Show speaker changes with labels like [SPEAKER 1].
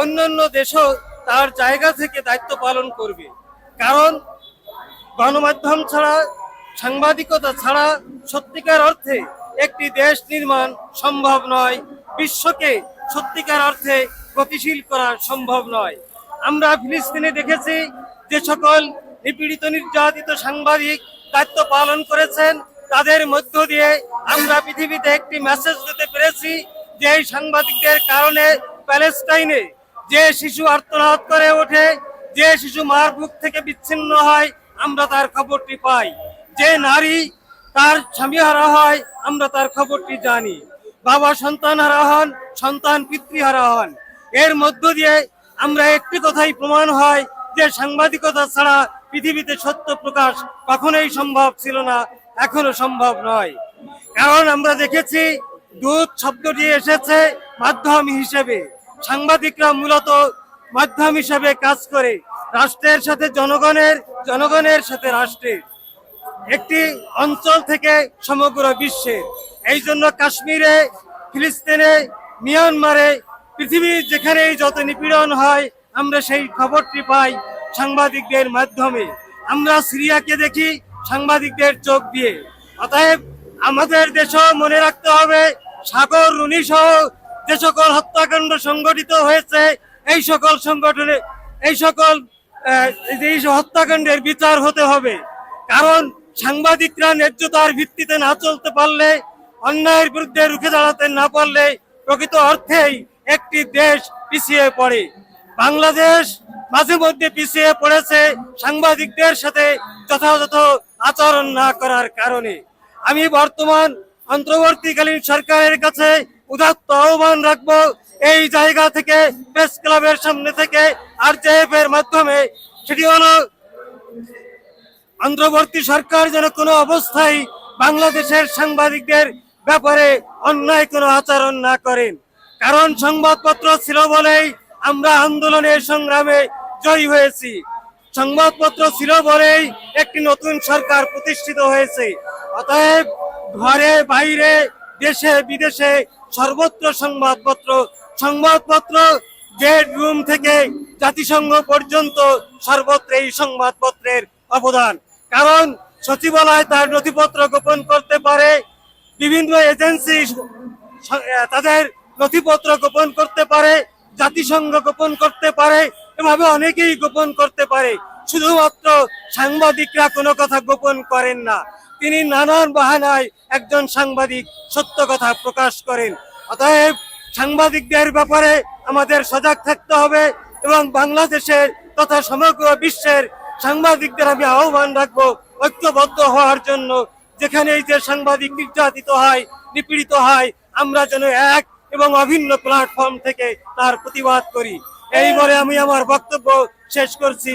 [SPEAKER 1] অন্যান্য দেশও তার জায়গা থেকে দায়িত্ব পালন করবে। কারণ গণমাধ্যম ছাড়া, সাংবাদিকতা ছাড়া সত্যিকার অর্থে একটি দেশ নির্মাণ সম্ভব নয়। বিশ্বকে সত্যিকার অর্থে গতিশীল করা সম্ভব নয়। আমরা ফিলিস্তিনে দেখেছি যে সকল নিপীড়িত নির্যাতিত সাংবাদিক দায়িত্ব পালন করেছেন। তাদের মধ্য দিয়ে আমরা পৃথিবীতে একটি মেসেজ দিতে পেরেছি যে এই সাংবাদিকদের কারণে প্যালেস্টাইনে যে শিশু আর্তনাদ করে ওঠে, যে শিশু মার বুক থেকে বিচ্ছিন্ন হয়, আমরা তার খবরটি পাই। যে নারী তার স্বামী হারা হয়, আমরা তার খবরটি জানি। বাবা সন্তান হারা হন, সন্তান পিতৃহারা হন। এর মধ্য দিয়ে আমরা একটি কথাই প্রমাণ হয় যে সাংবাদিকতা ছাড়া পৃথিবীতে সত্য প্রকাশ কখনোই সম্ভব ছিল না, এখনও সম্ভব নয়। কারণ আমরা দেখেছি, দূত শব্দটি এসেছে মাধ্যম হিসেবে। সাংবাদিকরা মূলত মাধ্যম হিসেবে কাজ করে রাষ্ট্রের সাথে জনগণের জনগণের সাথে রাষ্ট্রের। একটি অঞ্চল থেকে সমগ্র বিশ্বে। এই জন্য কাশ্মীরে, ফিলিস্তিনে, মিয়ানমারে পৃথিবীর যেখানেই যত নিপীড়ন হয়, আমরা সেই খবরটি পাই সাংবাদিকদের মাধ্যমে। আমরা সিরিয়াকে দেখি সাংবাদিকদের চোখ দিয়ে। অতএব আমাদের দেশও মনে রাখতে হবে, সাগর রুনি সহ যে সকল হত্যাকাণ্ড সংগঠিত হয়েছে, এই সকল সংগঠনে, এই সকল এই হত্যাকাণ্ডের বিচার হতে হবে। কারণ সাংবাদিকরা ন্যায্যতার ভিত্তিতে না চলতে পারলে, অন্যায়ের বিরুদ্ধে রুখে দাঁড়াতে না পারলে প্রকৃত অর্থেই একটি দেশ পিছিয়ে পড়ে। বাংলাদেশ মাঝে মধ্যে পিছিয়ে পড়েছে সাংবাদিকদের সাথে যথাযথ আচরণ না করার কারণে। আমি বর্তমান অন্তর্বর্তীকালীন সরকারের কাছে উদাত্ত আহ্বান রাখব এই জায়গা থেকে, প্রেস ক্লাবের সামনে থেকে আর এর মাধ্যমে। সেটি হলো অন্তর্বর্তী সরকার যেন কোনো অবস্থায় বাংলাদেশের সাংবাদিকদের ব্যাপারে অন্যায় কোনো আচরণ না করেন। কারণ সংবাদপত্র ছিল বলেই আমরা আন্দোলনের সংগ্রামে জয়ী হয়েছি। সংবাদপত্র ছিল বলেই একটি নতুন সরকার প্রতিষ্ঠিত হয়েছে। অতএব ঘরে বাইরে দেশে বিদেশে সর্বত্র সংবাদপত্র সংবাদপত্র বেডরুম থেকে জাতিসংঘ পর্যন্ত সর্বত্র এই সংবাদপত্রের অবদান। কারণ সচিবালয় তার নথিপত্র গোপন করতে পারে, বিভিন্ন এজেন্সি তাদের নথিপত্র গোপন করতে পারে, জাতিসংঘ গোপন করতে পারে, এভাবে অনেকেই গোপন করতে পারে। শুধুমাত্র সাংবাদিকরা কোনো কথা গোপন করেন না। তিনি নানান বাহানায় একজন সাংবাদিক সত্য কথা প্রকাশ করেন। অতএব সাংবাদিকদের ব্যাপারে আমাদের সজাগ থাকতে হবে এবং বাংলাদেশের তথা সমগ্র বিশ্বের সাংবাদিকদের আমি আহ্বান রাখব ঐক্যবদ্ধ হওয়ার জন্য। যেখানে এই যে সাংবাদিক নির্যাতিত হয়, নিপীড়িত হয়, আমরা যেন এক এবং অভিন্ন প্ল্যাটফর্ম থেকে তার প্রতিবাদ করি। এই বলে আমি আমার বক্তব্য শেষ করছি।